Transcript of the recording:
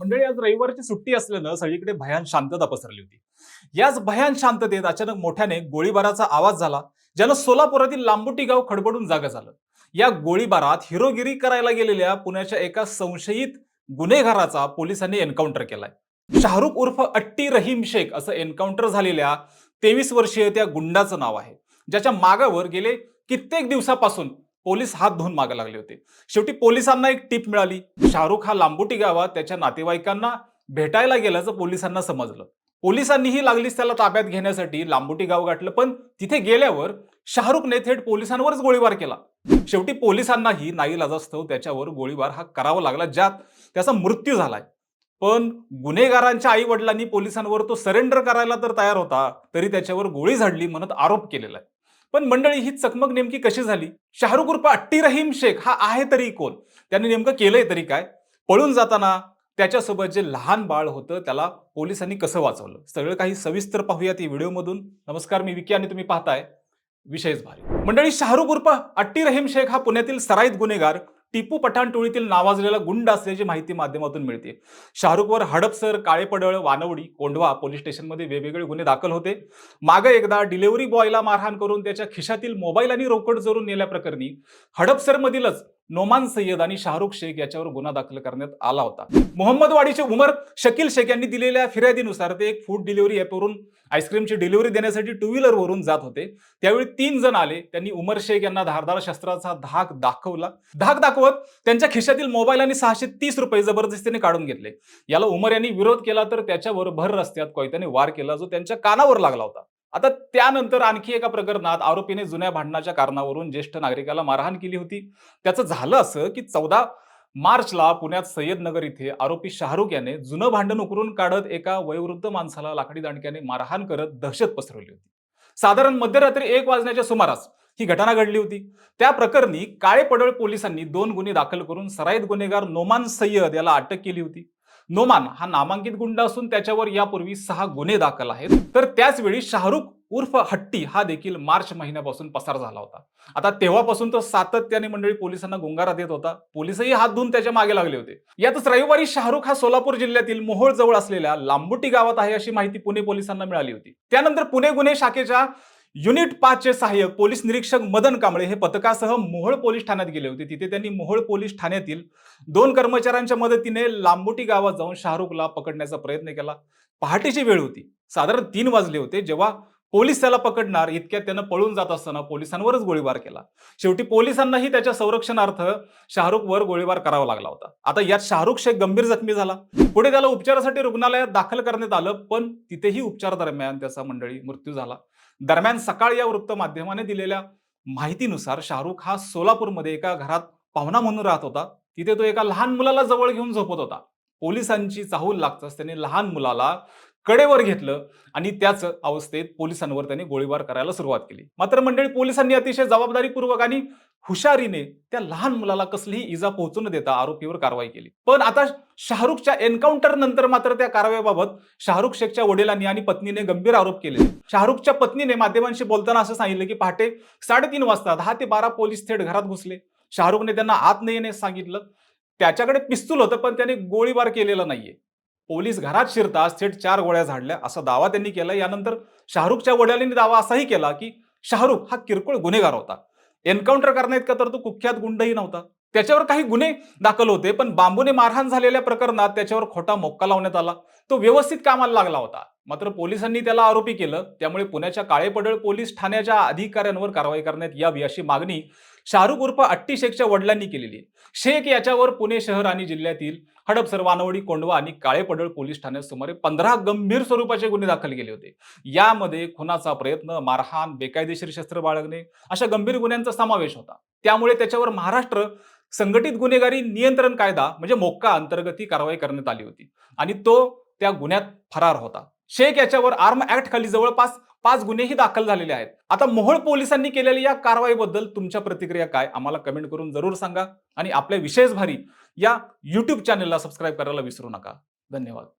मंडळी आज रविवारची सुट्टी असल्यानं सगळीकडे भयान शांतता पसरली होती. याच भयान शांततेत अचानक मोठ्याने गोळीबाराचा आवाज झाला ज्यानं सोलापुरातील लांबुटी गाव खडबडून जागा झालं. या गोळीबारात हिरोगिरी करायला गेलेल्या पुण्याच्या एका संशयित गुन्हेगाराचा पोलिसांनी एन्काउंटर केलाय. शाहरुख उर्फ अट्टी रहीम शेख असं एन्काउंटर झालेल्या तेवीस वर्षीय त्या गुंडाचं नाव आहे ज्याच्या मागावर गेले कित्येक दिवसापासून पोलीस हात धुवून मागे लागले होते. शेवटी पोलिसांना एक टीप मिळाली. शाहरुख हा लांबोटी गावात त्याच्या नातेवाईकांना भेटायला गेल्याचं पोलिसांना समजलं. पोलिसांनीही लागलीच त्याला ताब्यात घेण्यासाठी लांबुटी गाव गाठलं पण तिथे गेल्यावर शाहरुखने थेट पोलिसांवरच गोळीबार केला. शेवटी पोलिसांनाही नाईलाजास्तव त्याच्यावर गोळीबार हा करावा लागला ज्यात त्याचा मृत्यू झालाय. पण गुन्हेगारांच्या आई वडिलांनी पोलिसांवर तो सरेंडर करायला तर तयार होता तरी त्याच्यावर गोळी झाडली म्हणत आरोप केलेला आहे. पण मंडळी ही चकमक नेमकी कशी झाली? शाहरुख उर्फ अट्टी रहीम शेख हा आहे तरी कोण? त्याने नेमकं केलंय तरी काय? पळून जाताना त्याच्यासोबत जे लहान बाळ होतं त्याला पोलिसांनी कसं वाचवलं? सगळं काही सविस्तर पाहूयात या व्हिडिओमधून. नमस्कार मी विकी आणि तुम्ही पाहताय. विशेष भारी. मंडळी शाहरुख उर्फ अट्टी रहीम शेख हा पुण्यातील सराईत गुन्हेगार. टिपू पठाण टोळीतील नावाजलेला गुंड असल्याची माहिती माध्यमातून मिळते. शाहरुखवर हडपसर काळेपडळ वानवडी कोंढवा पोलीस स्टेशनमध्ये वेगवेगळे गुन्हे दाखल होते. मागे एकदा डिलिव्हरी बॉयला मारहाण करून त्याच्या खिशातील मोबाईल आणि रोकड चोरून नेल्याप्रकरणी हडपसरमधीलच नोमान सय्यद आणि शाहरुख शेख याच्यावर गुन्हा दाखल करण्यात आला होता. मोहम्मद वाडीचे उमर शकील शेख यांनी दिलेल्या फिर्यादीनुसार ते एक फूड डिलिव्हरी ॲपवरून आईस्क्रीमची डिलिव्हरी देण्यासाठी टू व्हीलरवरून जात होते. त्यावेळी तीन जण आले. त्यांनी उमर शेख यांना धारदार शस्त्राचा धाक दाखवला. धाक दाखवत त्यांच्या खिशातील मोबाईल आणि सहाशे तीस रुपये जबरदस्तीने काढून घेतले. याला उमर यांनी विरोध केला तर त्याच्यावर भर रस्त्यात कोयत्याने वार केला जो त्यांच्या कानावर लागला होता. आता त्यानंतर आणखी एका प्रकरणात आरोपीने जुन्या भांडणाच्या कारणावरून ज्येष्ठ नागरिकाला मारहाण केली होती. त्याचं झालं असं की चौदा मार्चला पुण्यात सय्यदनगर इथे आरोपी शाहरुख याने जुनं भांडण उकरून काढत एका वयोवृद्ध माणसाला लाकडी दांडक्याने मारहाण करत दहशत पसरवली होती. साधारण मध्यरात्री एक वाजण्याच्या सुमारास ही घटना घडली होती. त्या प्रकरणी काळे पडळ पोलिसांनी दोन गुन्हे दाखल करून सराईत गुन्हेगार नोमान सय्यद याला अटक केली होती. नोमान हा नामांकित गुंड असून त्याच्यावर यापूर्वी सहा गुन्हे दाखल आहेत. तर त्याचवेळी शाहरुख उर्फ हट्टी हा देखील मार्च महिन्यापासून पसार झाला होता. आता तेव्हापासून तो सातत्याने मंडळी पोलिसांना गुंगारा देत होता. पोलिसही हात धुवून त्याच्यामागे लागले होते. यातच रविवारी शाहरुख हा सोलापूर जिल्ह्यातील मोहोळ जवळ असलेल्या लांबुटी गावात आहे अशी माहिती पुणे पोलिसांना मिळाली होती. त्यानंतर पुणे गुन्हे शाखेच्या युनिट पाचचे सहाय्यक पोलीस निरीक्षक मदन कांबळे हे पथकासह मोहोळ पोलीस ठाण्यात गेले होते. तिथे त्यांनी मोहोळ पोलीस ठाण्यातील दोन कर्मचाऱ्यांच्या मदतीने लांबुटी गावात जाऊन शाहरुखला पकडण्याचा प्रयत्न केला. पहाटेची वेळ होती. साधारण तीन वाजले होते जेव्हा पोलीस त्याला पकडणार इतक्यात त्यानं पळून जात असताना पोलिसांवरच गोळीबार केला. शेवटी पोलिसांनाही त्याच्या संरक्षणार्थ शाहरुखवर गोळीबार करावा लागला होता. आता यात शाहरुख शेख गंभीर जखमी झाला. पुढे त्याला उपचारासाठी रुग्णालयात दाखल करण्यात आलं पण तिथेही उपचार दरम्यान त्याचा मंडळी मृत्यू झाला. दरम्यान सकाळी या वृत्तमाध्यमाने दिलेल्या माहितीनुसार शाहरुख हा सोलापूरमध्ये एका घरात पाहुणा म्हणून राहत होता. तिथे तो एका लहान मुलाला जवळ घेऊन झोपत होता. पोलिसांची चाहूल लागताच त्याने लहान मुलाला कडेवर घेतलं आणि त्याच अवस्थेत पोलिसांवर त्याने गोळीबार करायला सुरुवात केली. मात्र मंडळी पोलिसांनी अतिशय जबाबदारीपूर्वक आणि हुशारीने त्या लहान मुलाला कसलीही इजा पोहोचू न देता आरोपीवर कारवाई केली. पण आता शाहरुखच्या एन्काउंटर नंतर मात्र त्या कारवाईबाबत शाहरुख शेखच्या वडिलांनी आणि पत्नीने गंभीर आरोप केले. शाहरुखच्या पत्नीने माध्यमांशी बोलताना असं सांगितलं की पहाटे साडेतीन वाजता दहा ते बारा पोलीस थेट घरात घुसले. शाहरुखने त्यांना आत न येण्यास सांगितलं. त्याच्याकडे पिस्तूल होतं पण त्याने गोळीबार केलेला नाहीये. पोलीस घरात शिरताच थेट चार गोळ्या झाडल्या. असा दावा त्यांनी केला. यानंतर शाहरुखच्या वडिलांनी दावा असाही केला की शाहरुख हा किरकोळ गुन्हेगार होता. एन्काउंटर करण्याइतका तर तो कुख्यात गुंडही नव्हता. त्याच्यावर काही गुन्हे दाखल होते पण बांबूने मारहाण झालेल्या प्रकरणात त्याच्यावर खोटा मोक्का लावण्यात आला. तो व्यवस्थित कामाला लागला होता. मात्र पोलिसांनी त्याला आरोपी केलं. त्यामुळे पुण्याच्या काळेपडळ पोलीस ठाण्याच्या अधिकाऱ्यांवर कारवाई करण्यात यावी अशी मागणी शाहरुख उर्फ अट्टी शेखच्या वडिलांनी केलेली. आहे शेख याच्यावर पुणे शहर आणि जिल्ह्यातील हडपसर वानवडी कोंडवा आणि काळेपडळ पोलीस ठाण्यात सुमारे पंधरा गंभीर स्वरूपाचे गुन्हे दाखल केले होते. यामध्ये खुनाचा प्रयत्न मारहाण बेकायदेशीर शस्त्र बाळगणे अशा गंभीर गुन्ह्यांचा समावेश होता. त्यामुळे त्याच्यावर महाराष्ट्र संघटित गुन्हेगारी नियंत्रण कायदा म्हणजे मोक्का अंतर्गत ही कारवाई करण्यात आली होती आणि तो त्या गुन्ह्यात फरार होता. शेख याच्यावर आर्म ऍक्ट खाली जवळपास पाच गुन्हेही दाखल झालेले आहेत. आता मोहोळ पोलिसांनी केलेल्या या कारवाईबद्दल तुमच्या प्रतिक्रिया काय? आम्हाला कमेंट करून जरूर सांगा. आणि आपल्या विशेष भारी या युट्यूब चॅनेलला सबस्क्राईब करायला विसरू नका. धन्यवाद.